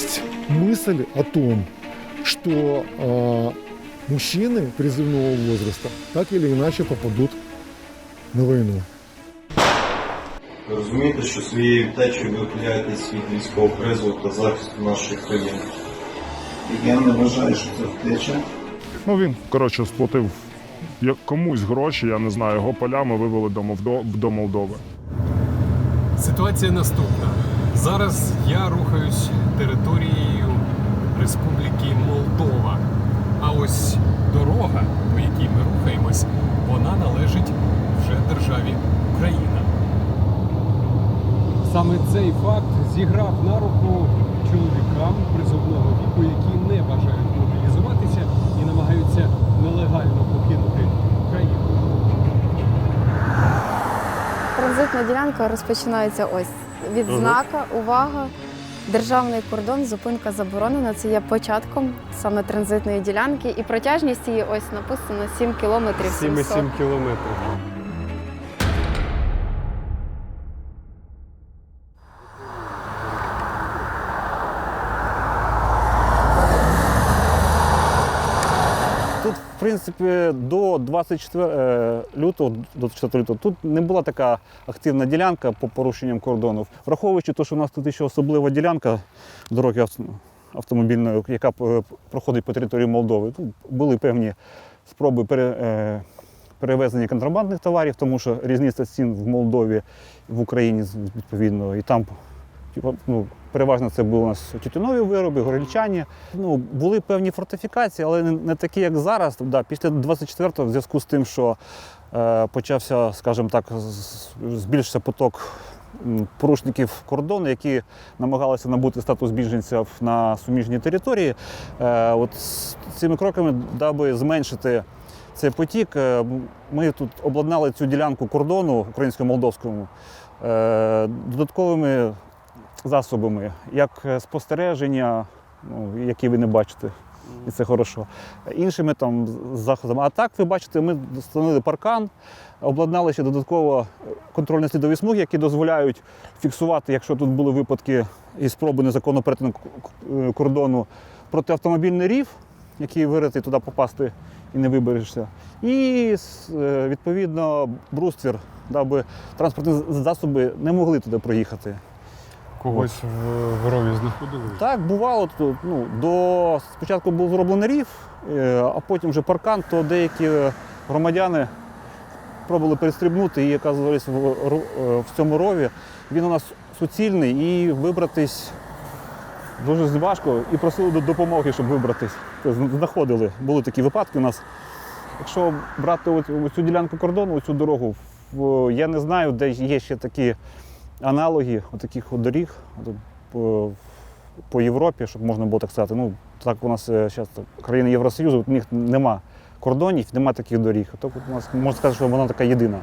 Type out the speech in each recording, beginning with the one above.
есть мысль о том, что э, мужчины призывного возраста так или иначе попадут на войну. Ви розумієте, що своєю втечею ви ухиляєтесь від військового призову та захисту нашої країни. Я не вважаю, що це втеча. Ну він коротше сплатив як комусь гроші, я не знаю, його полями вивели до, Молдо... до Молдови. Ситуація наступна. Зараз я рухаюсь територією Республіки Молдова. А ось дорога, по якій ми рухаємось, вона належить вже державі Україна. Саме цей факт зіграв на руку чоловікам призовного віку, які не бажають мобілізуватися і намагаються нелегально покинути Україну. Транзитна ділянка розпочинається ось від знака, увага, державний кордон, зупинка заборонена. Це є початком саме транзитної ділянки. І протяжність її ось написано 7 кілометрів 700. 7,7 кілометрів. Принципі, до 24 е, лютого, до 24 лютого, тут не була така активна ділянка по порушенням кордонів. Враховуючи те, що у нас тут ще особлива ділянка дороги автомобільної, яка е, проходить по території Молдови. Тут були певні спроби е, перевезення контрабандних товарів, тому що різниця цін в Молдові в Україні відповідно, і там Типу, ну, переважно це були у нас тютюнові вироби, горільчані. Ну, були певні фортифікації, але не, такі, як зараз. Да, після 24-го, в зв'язку з тим, що е, почався, скажімо так, збільшився поток порушників кордону, які намагалися набути статус біженців на суміжній території. Е, от з цими кроками, даби зменшити цей потік, е, ми тут обладнали цю ділянку кордону українсько-молдовському е, додатковими засобами, як е, спостереження, ну, які ви не бачите, і це хорошо. Іншими там заходами. А так, ви бачите, ми встановили паркан, обладнали ще додатково контрольно-слідові смуги, які дозволяють фіксувати, якщо тут були випадки і спроби незаконно перетину к- кордону, протиавтомобільний рів, який вирити туди попасти і не виберешся. І е, відповідно бруствір, даби транспортні засоби не могли туди проїхати. Когось в, рові знаходили? Так, бувало. Ну, до, спочатку був зроблений рів, е, а потім вже паркан, то деякі громадяни пробували перестрибнути і оказувалися в, е, в цьому рові. Він у нас суцільний і вибратись дуже важко і просили до- допомоги, щоб вибратись. Тобто знаходили. Були такі випадки у нас. Якщо брати оцю ділянку кордону, цю дорогу, я не знаю, де є ще такі аналоги таких доріг по, по Європі, щоб можна було так сказати. Ну, так у нас зараз країни Євросоюзу, у них нема кордонів, нема таких доріг. Тобто у нас можна сказати, що вона така єдина,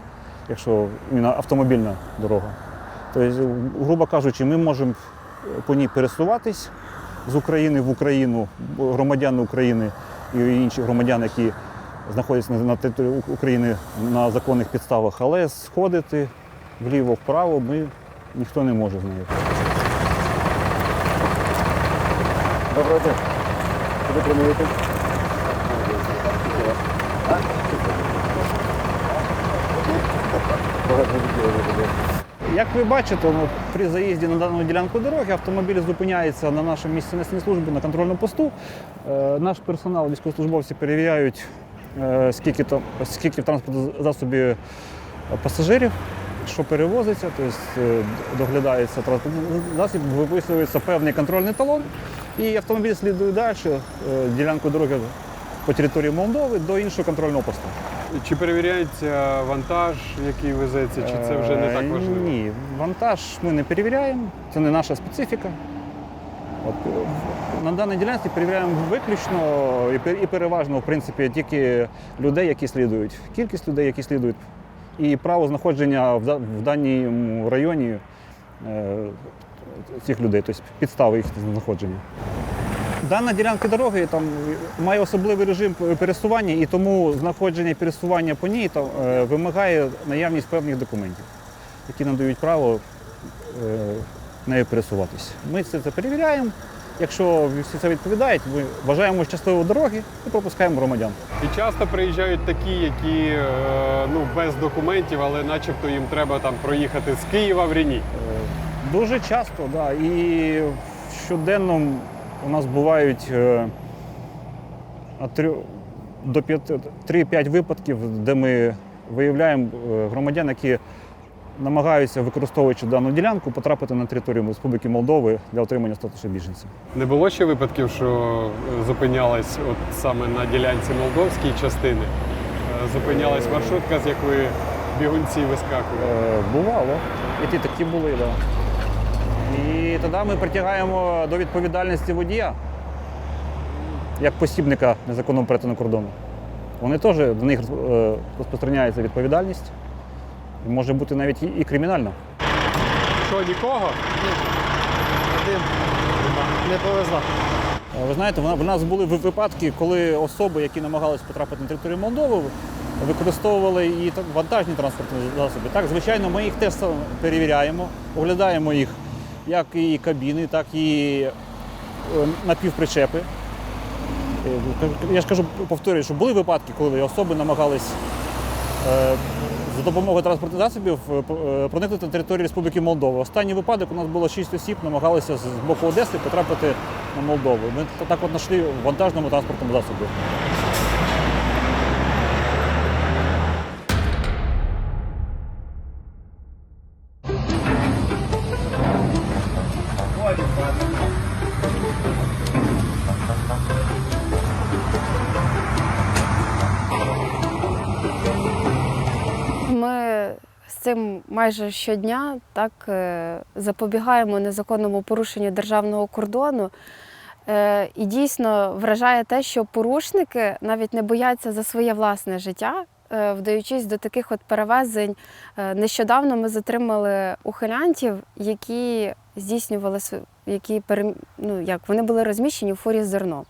якщо автомобільна дорога. Тобто, грубо кажучи, ми можемо по ній пересуватись з України в Україну, громадяни України і інші громадяни, які знаходяться на- території України на законних підставах, але сходити вліво, вправо ми ніхто не може з нею. Доброго дня. Куди плануєте? Як ви бачите, ну, при заїзді на дану ділянку дороги автомобіль зупиняється на нашому місці несення служби на контрольному посту. Е, наш персонал, військовослужбовці перевіряють, е, скільки, там, скільки в транспортному засобі пасажирів, що перевозиться, тобто е, доглядається транспортний засіб, виписується певний контрольний талон, і автомобіль слідує далі е, ділянку дороги по території Молдови до іншого контрольного посту. Чи перевіряється вантаж, який везеться, чи це вже не так Е, важливо? Ні, вантаж ми не перевіряємо, це не наша специфіка. От, на даній ділянці перевіряємо виключно і переважно в принципі, тільки людей, які слідують, кількість людей, які слідують, і право знаходження в, даному районі е, цих людей, тобто підстави їх знаходження. Дана ділянка дороги там має особливий режим пересування, і тому знаходження і пересування по ній там, е, вимагає наявність певних документів, які надають право е, нею пересуватися. Ми це перевіряємо, Якщо всі це відповідають, ми бажаємо щасливої дороги і пропускаємо громадян. І часто приїжджають такі, які е, ну, без документів, але начебто їм треба там проїхати з Києва в Рені. Е, Дуже часто, да. І щоденно у нас бувають е, до 3-5 випадків, де ми виявляємо громадян, які намагаються, використовуючи дану ділянку, потрапити на територію Республіки Молдови для отримання статусу біженця. Не було ще випадків, що е, зупинялась от саме на ділянці молдовській частини, е, зупинялась маршрутка, з якої бігунці вискакували. Е, Бувало. І ті такі були, так. Да. І тоді ми притягаємо до відповідальності водія як посібника незаконного перетину кордону. Вони теж до них е, розпространяється відповідальність. І може бути навіть і- кримінальна. Що, нікого? Не повезла. Е, Ви знаєте, в нас були випадки, коли особи, які намагалися потрапити на територію Молдови, використовували і вантажні транспортні засоби. Так, звичайно, ми їх теж перевіряємо, оглядаємо їх як і кабіни, так і е, напівпричепи. Е, Я ж кажу, повторюю, що були випадки, коли особи намагались за допомогою транспортних засобів е, е, проникнути на територію Республіки Молдова. Останній випадок у нас було 6 осіб, намагалися з боку Одеси потрапити на Молдову. Ми так от знайшли в вантажному транспортному засобі. Цим майже щодня так е, запобігаємо незаконному порушенню державного кордону. Е, І дійсно вражає те, що порушники навіть не бояться за своє власне життя, е, вдаючись до таких от перевезень. Нещодавно ми затримали ухилянтів, які здійснювали які ну, як вони були розміщені в фурі з зерном.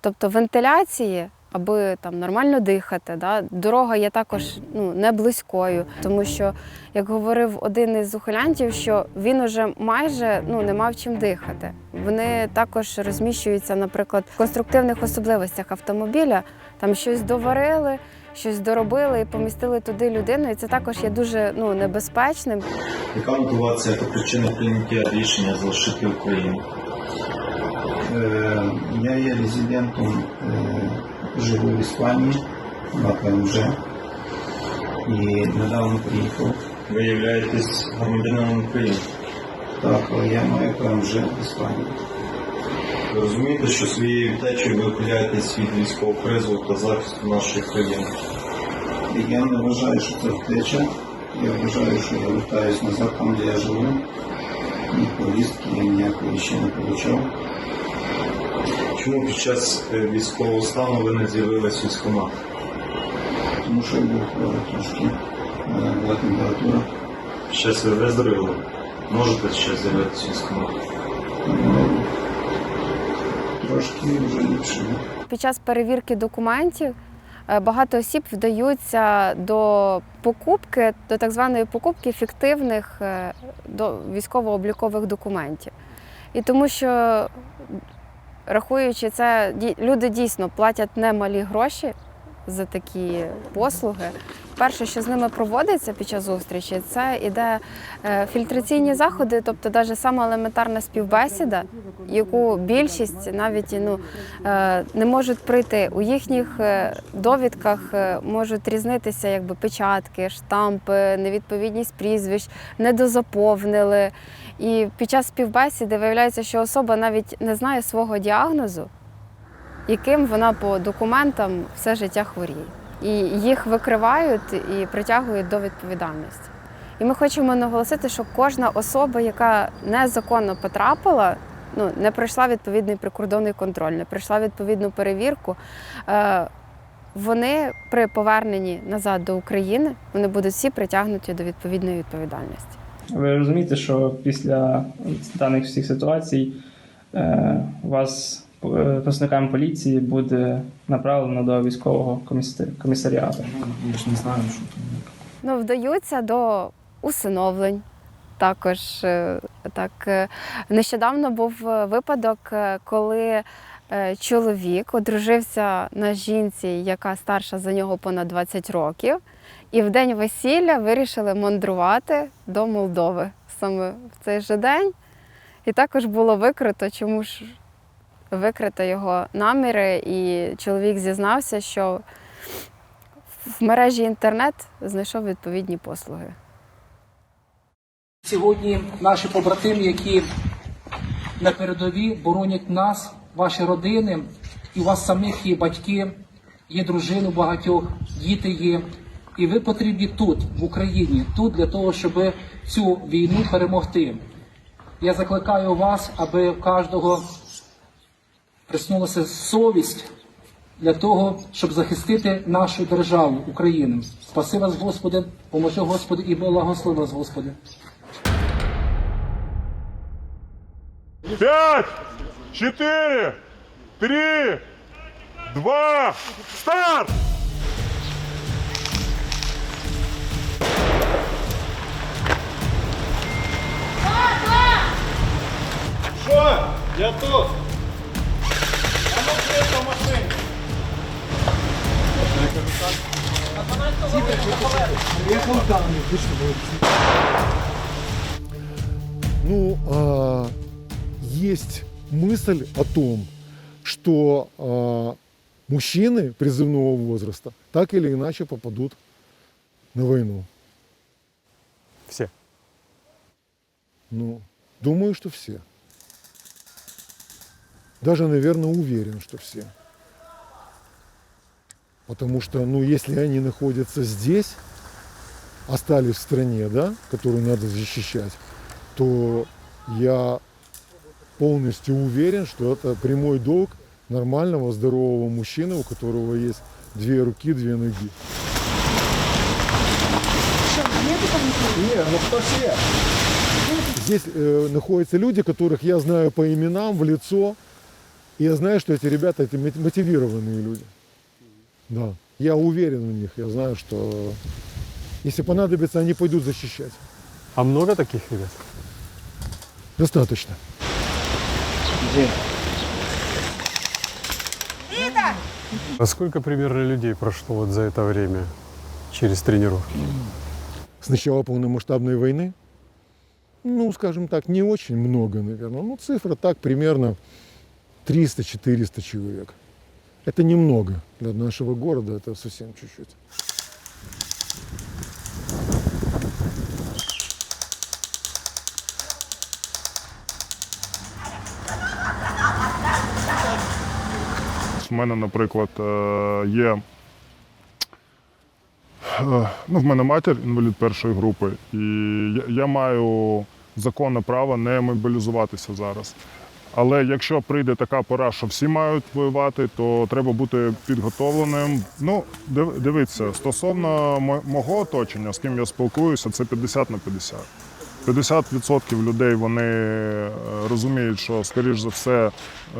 Тобто вентиляції, аби там нормально дихати, да? дорога є також ну, не близькою, тому що, як говорив один із ухилянтів, що він уже майже ну, не мав чим дихати. Вони також розміщуються, наприклад, в конструктивних особливостях автомобіля, там щось доварили. Щось доробили і помістили туди людину, і це також є дуже ну, небезпечним. Яка мотивація та причина прийняття рішення залишити Україну? Е, Я є резидентом, е, живу в Іспанії на ПМЖ і недавно приїхав. Ви являєтесь громадянином України. Так, але я маю ПМЖ в Іспанії. Ви розумієте, що своєю втечею ви ухиляєтесь від військового призову та захисту нашої країни. І я не вважаю, що це втеча. Я вважаю, що я вертаюсь назад там, де я живу. Ні повістки я ніякої ще не отримав. Чому під час е, військового стану ви не з'явились військомат? Тому що я був хворий трошки. Була температура. Щас ви виздоровіли? Можете ще з'явитися військомат? Ну, Трошки вже ліпше. Під час перевірки документів е, багато осіб вдаються до покупки, до так званої покупки фіктивних е, до військово-облікових документів. І тому що, рахуючи це, люди дійсно платять немалі гроші за такі послуги. Перше, що з ними проводиться під час зустрічі, це іде е, фільтраційні заходи, тобто навіть сама елементарна співбесіда, яку більшість навіть ну, е, не можуть прийти. У їхніх е, довідках можуть різнитися якби печатки, штампи, невідповідність прізвищ, недозаповнили. І під час співбесіди виявляється, що особа навіть не знає свого діагнозу, яким вона по документам все життя хворіє. І їх викривають і притягують до відповідальності. І ми хочемо наголосити, що кожна особа, яка незаконно потрапила, ну, не пройшла відповідний прикордонний контроль, не пройшла відповідну перевірку. Е, вони при поверненні назад до України вони будуть всі притягнуті до відповідної відповідальності. Ви розумієте, що після даних всіх ситуацій е, вас е, поліції буде направлено до військового комісаріату. Ми ж не знаємо, що там. Ну, вдаються до усиновлень, також е, так. е, Нещодавно був е, випадок, коли чоловік одружився на жінці, яка старша за нього понад 20 років, і в день весілля вирішили мандрувати до Молдови саме в цей же день. І також було викрито, чому ж викрито його наміри, і чоловік зізнався, що в мережі інтернет знайшов відповідні послуги. Сьогодні наші побратими, які на передовій боронять нас, ваші родини, і у вас самих є батьки, є дружини багатьох, діти є. І ви потрібні тут, в Україні, тут для того, щоб цю війну перемогти. Я закликаю вас, аби кожного приснулася совість для того, щоб захистити нашу державу, Україну. Спаси вас, Господи, поможи Господи і благослови вас, Господи. П'ять, чотири, три, два, старт! Ну, а, есть мысль о том, что а, мужчины призывного возраста так или иначе попадут на войну. Все. Ну, думаю, что все. Даже, наверное, уверен, что все. Потому что, ну, если они находятся здесь, остались в стране, да, которую надо защищать, то я полностью уверен, что это прямой долг нормального, здорового мужчины, у которого есть две руки, две ноги. Здесь э, находятся люди, которых я знаю по именам, в лицо. И я знаю, что эти ребята это мо- мотивированные люди. Да. Я уверен в них. Я знаю, что если понадобится, они пойдут защищать. А много таких ребят? Достаточно. А сколько примерно людей прошло вот за это время через тренировки? С начала полномасштабной войны, ну, скажем так, не очень много, наверное. Ну, цифра так примерно 300-400 человек. Это немного для нашего города, это совсем чуть-чуть. У мене, наприклад, е, є. е, Ну, в мене матір інвалід першої групи, і я- я маю законне право не мобілізуватися зараз. Але якщо прийде така пора, що всі мають воювати, то треба бути підготовленим. Ну, див- дивіться, стосовно мо- мого оточення, з ким я спілкуюся, це 50 на 50. 50% людей вони е, розуміють, що скоріш за все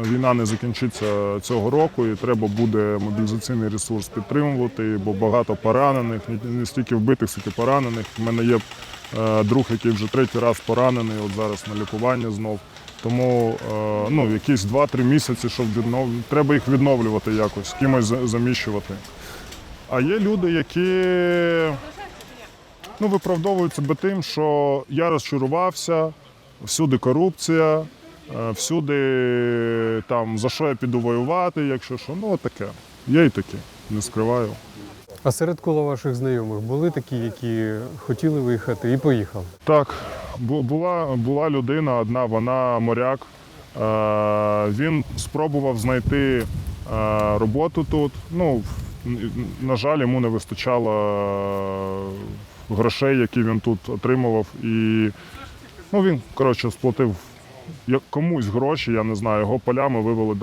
війна не закінчиться цього року, і треба буде мобілізаційний ресурс підтримувати, бо багато поранених, не- стільки вбитих, скільки поранених. У мене є друг, який вже третій раз поранений, от зараз на лікуванні знов. Тому е, ну, якісь 2-3 місяці, щоб віднов... треба їх відновлювати якось, кимось заміщувати. А є люди, які ну, виправдовують себе тим, що я розчарувався, всюди корупція, е, всюди там за що я піду воювати, якщо що. Ну, таке. Є і таке, не скриваю. А серед кола ваших знайомих були такі, які хотіли виїхати і поїхали? Так, бу- була, була людина одна, вона моряк. Е, він спробував знайти е, роботу тут. Ну, на жаль, йому не вистачало е, грошей, які він тут отримував. І ну, він, коротше, сплатив комусь гроші, я не знаю, його полями вивели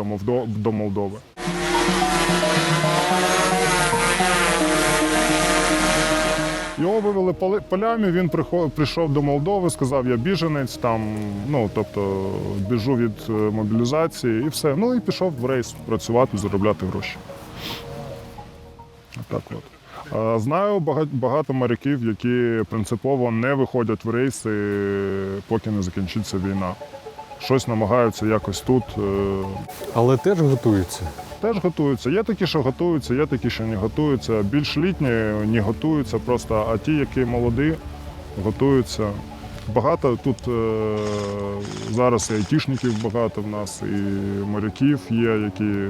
до Молдови. Його вивели полями, він прийшов до Молдови, сказав, я біженець, там, ну, тобто біжу від е, мобілізації і все. Ну і пішов в рейс працювати, заробляти гроші. Так от. Знаю багато моряків, які принципово не виходять в рейси, поки не закінчиться війна. Щось намагаються якось тут. е, Але теж готуються. Теж готуються. Є такі, що готуються, є такі, що не готуються. Більш літні не готуються просто, а ті, які молоді, готуються. Багато тут е, зараз і айтішників багато в нас, і моряків є, які е,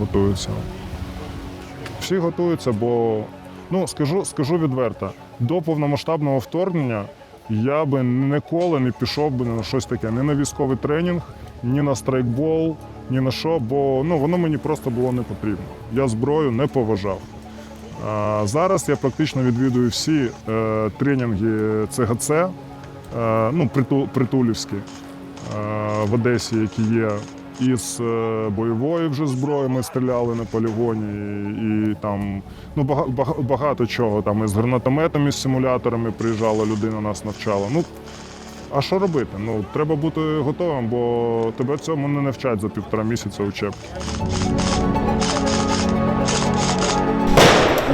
готуються. Всі готуються, бо ну скажу, скажу відверто, до повномасштабного вторгнення я би ніколи не пішов би на щось таке, ні на військовий тренінг, ні на страйкбол, ні на що, бо ну, воно мені просто було не потрібно. Я зброю не поважав. А, зараз я практично відвідую всі е, тренінги ЦГЦ, е, ну, приту, притулівські е, в Одесі, які є. Із е, бойової вже зброї ми стріляли на полігоні, і, і там ну, бага- бага- багато чого. Там із гранатометами, з симуляторами приїжджала людина, нас навчала. Ну, а що робити? Ну, треба бути готовим, бо тебе цьому не навчать за півтора місяця учебки.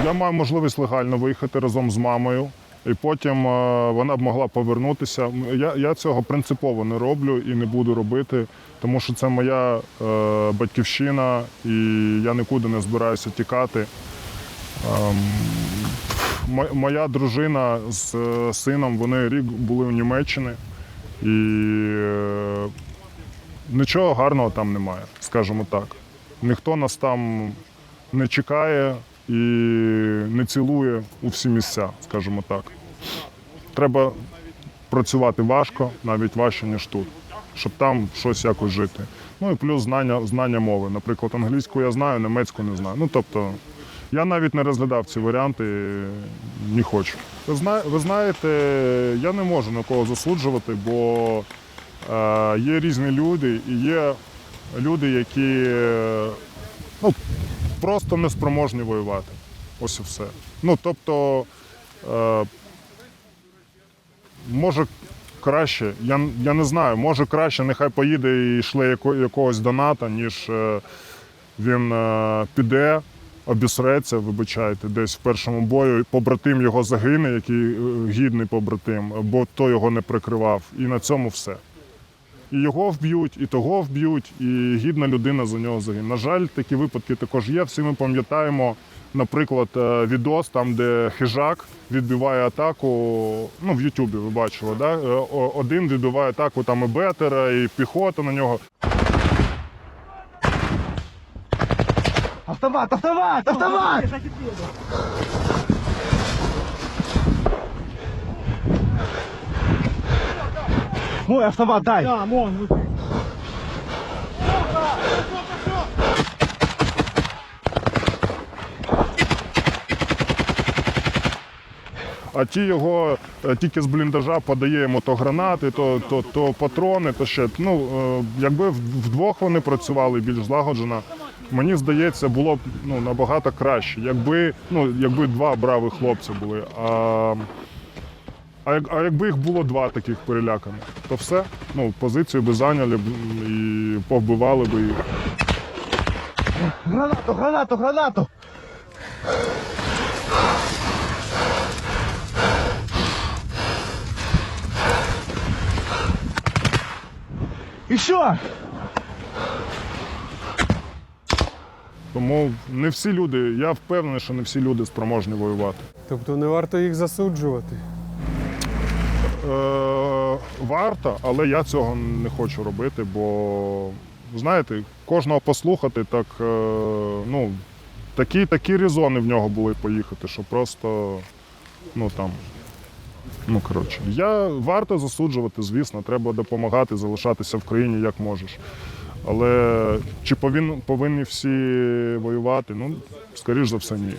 Я маю можливість легально виїхати разом з мамою, і потім е, вона б могла повернутися. Я, я цього принципово не роблю і не буду робити, тому що це моя е, батьківщина, і я нікуди не збираюся тікати. Мо- моя дружина з е, сином, вони рік були в Німеччині, і е, нічого гарного там немає, скажімо так. Ніхто нас там не чекає і не цілує у всі місця, скажімо так. Треба працювати важко, навіть важче, ніж тут, щоб там щось якось жити. Ну і плюс знання, знання мови. Наприклад, англійську я знаю, німецьку не знаю. Ну тобто, я навіть не розглядав ці варіанти, не хочу. Ви, зна, ви знаєте, я не можу нікого засуджувати, бо е, є різні люди і є люди, які ну, просто неспроможні воювати. Ось і все. Ну, тобто, е, може краще, я, я не знаю, може краще, нехай поїде і шле яко, якогось доната, ніж е, він е, піде, обісреться, вибачайте, десь в першому бою, побратим його загине, який е, гідний побратим, бо той його не прикривав. І на цьому все. І його вб'ють, і того вб'ють, і гідна людина за нього загине. На жаль, такі випадки також є. Всі ми пам'ятаємо, наприклад, е, відос, там, де хижак відбиває атаку. Ну, в Ютубі ви бачили, да? Е, один відбиває атаку там і бетера, і піхота на нього. Автомат, автомат, автомат! Мой автомат дай! Да, мой. А ті його е, тільки з бліндажа подає йому то гранати, то, то, то патрони, то ще. Ну, е, якби вдвох вони працювали більш злагоджено, мені здається, було б ну, набагато краще. Якби, ну, якби два бравих хлопці були. А, а, як- а якби їх було два таких переляканих, то все. Ну, позицію би зайняли б і повбивали би їх. Гранату, гранату, гранату! Еще! Тому не всі люди, я впевнений, що не всі люди спроможні воювати. Тобто не варто їх засуджувати. Е, варто, але я цього не хочу робити, бо знаєте, кожного послухати, так е, ну, такі, такі резони в нього були поїхати, що просто ну там. Ну, коротше, я варто засуджувати, звісно, треба допомагати, залишатися в країні як можеш. Але чи повин, повинні всі воювати? Ну, скоріш за все, ні.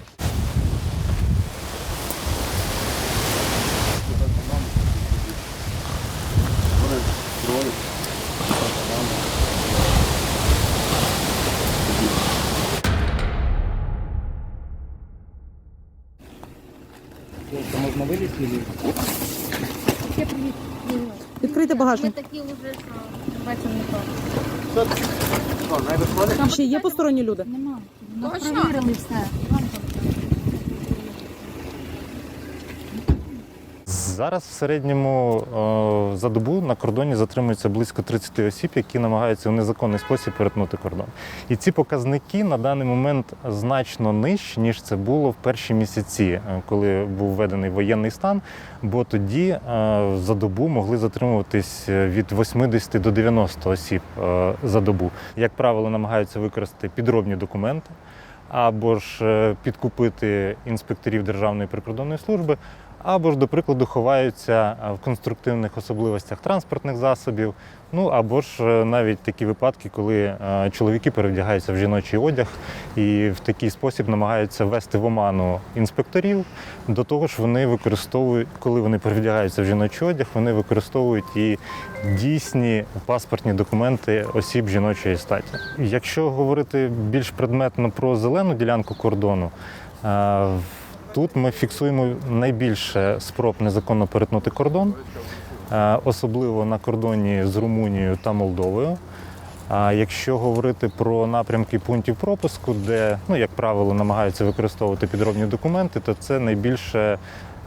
Багажник. Ми такі вже, що бачимо не то. Ще є посторонні люди? Нема. Ми перевірили все. Зараз в середньому е, за добу на кордоні затримується близько 30 осіб, які намагаються в незаконний спосіб перетнути кордон. І ці показники на даний момент значно нижчі, ніж це було в перші місяці, е, коли був введений воєнний стан. Бо тоді е, за добу могли затримуватись від 80 до 90 осіб за добу. Як правило, намагаються використати підробні документи або ж підкупити інспекторів Державної прикордонної служби, або ж, до прикладу, ховаються е, в конструктивних особливостях транспортних засобів. Ну або ж е, навіть такі випадки, коли е, чоловіки перевдягаються в жіночий одяг і в такий спосіб намагаються ввести в оману інспекторів. До того ж, вони використовують, коли вони перевдягаються в жіночий одяг, вони використовують і дійсні паспортні документи осіб жіночої статі. Якщо говорити більш предметно про зелену ділянку кордону, тут ми фіксуємо найбільше спроб незаконно перетнути кордон, е, особливо на кордоні з Румунією та Молдовою. А якщо говорити про напрямки пунктів пропуску, де, ну, як правило, намагаються використовувати підробні документи, то це найбільше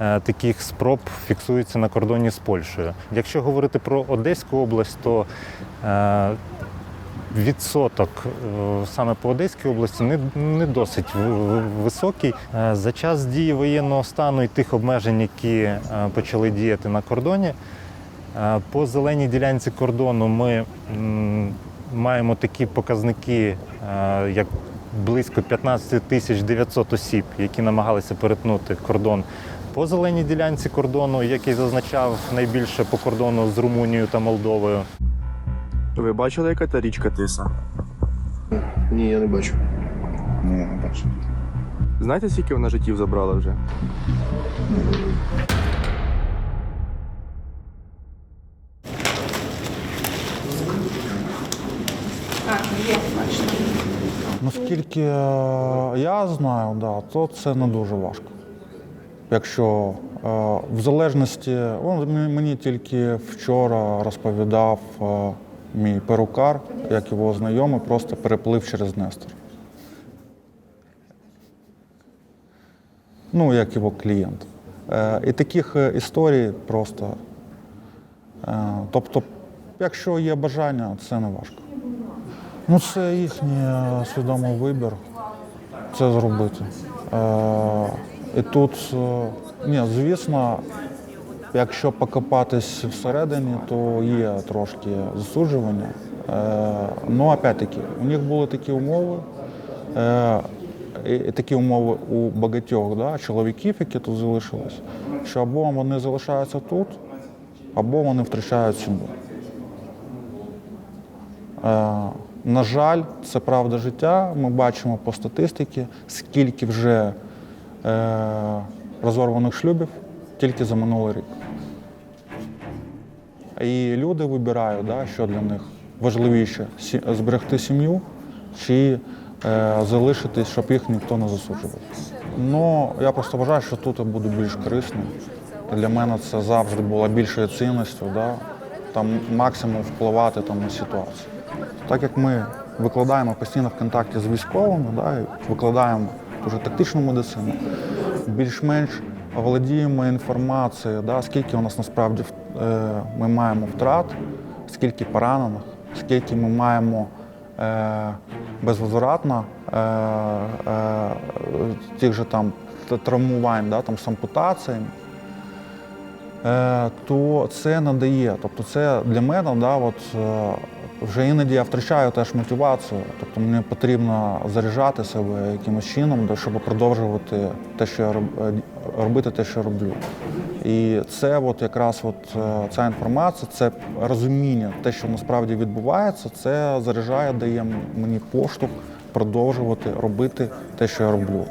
е, таких спроб фіксується на кордоні з Польщею. Якщо говорити про Одеську область, то е, відсоток е, саме по Одеській області не, не досить високий. Е, За час дії воєнного стану і тих обмежень, які е, почали діяти на кордоні, по зеленій ділянці кордону ми маємо такі показники, як близько 15 тисяч 900 осіб, які намагалися перетнути кордон по зеленій ділянці кордону, який зазначав найбільше по кордону з Румунією та Молдовою. Ви бачили, яка та річка Тиса? Ні, я не бачу. Ні, я не бачу. Знаєте, скільки вона життів забрала вже? Наскільки е, я знаю, да, то це не дуже важко. Якщо е, в залежності, мені тільки вчора розповідав е, мій перукар, як його знайомий, просто переплив через Нестор. Ну, як його клієнт. Е, І таких е, історій просто. е, Тобто, якщо є бажання, це не важко. Ну, це їхній свідомий вибір це зробити. І тут, ні, звісно, якщо покопатись всередині, то є трошки засуджування. Е, ну, опять-таки, у них були такі умови. Е, такі умови у багатьох да, чоловіків, які тут залишились, що або вони залишаються тут, або вони втрачають сім'ю. Е, На жаль, це правда життя. Ми бачимо по статистиці, скільки вже розорваних шлюбів тільки за минулий рік. І люди вибирають, да, що для них важливіше зберегти сім'ю чи е, залишитись, щоб їх ніхто не засуджував. Ну, я просто вважаю, що тут я буду більш корисним. Для мене це завжди було більшою цінністю, да, там максимум впливати там, на ситуацію. Так як ми викладаємо постійно в контакті з військовими, да, викладаємо дуже тактичну медицину, більш-менш володіємо інформацією, да, скільки у нас насправді е, ми маємо втрат, скільки поранених, скільки ми маємо е, безвозвратно е, тих же там травмувань, да, там. Е, то це надає. Тобто це для мене, да, от, вже іноді я втрачаю теж мотивацію. Тобто мені потрібно заряджати себе якимось чином, щоб продовжувати те, що я роб, е, робити те, що роблю. І це от якраз от, е, ця інформація, це розуміння, те, що насправді відбувається, це заряджає, дає мені поштовх продовжувати робити те, що я роблю.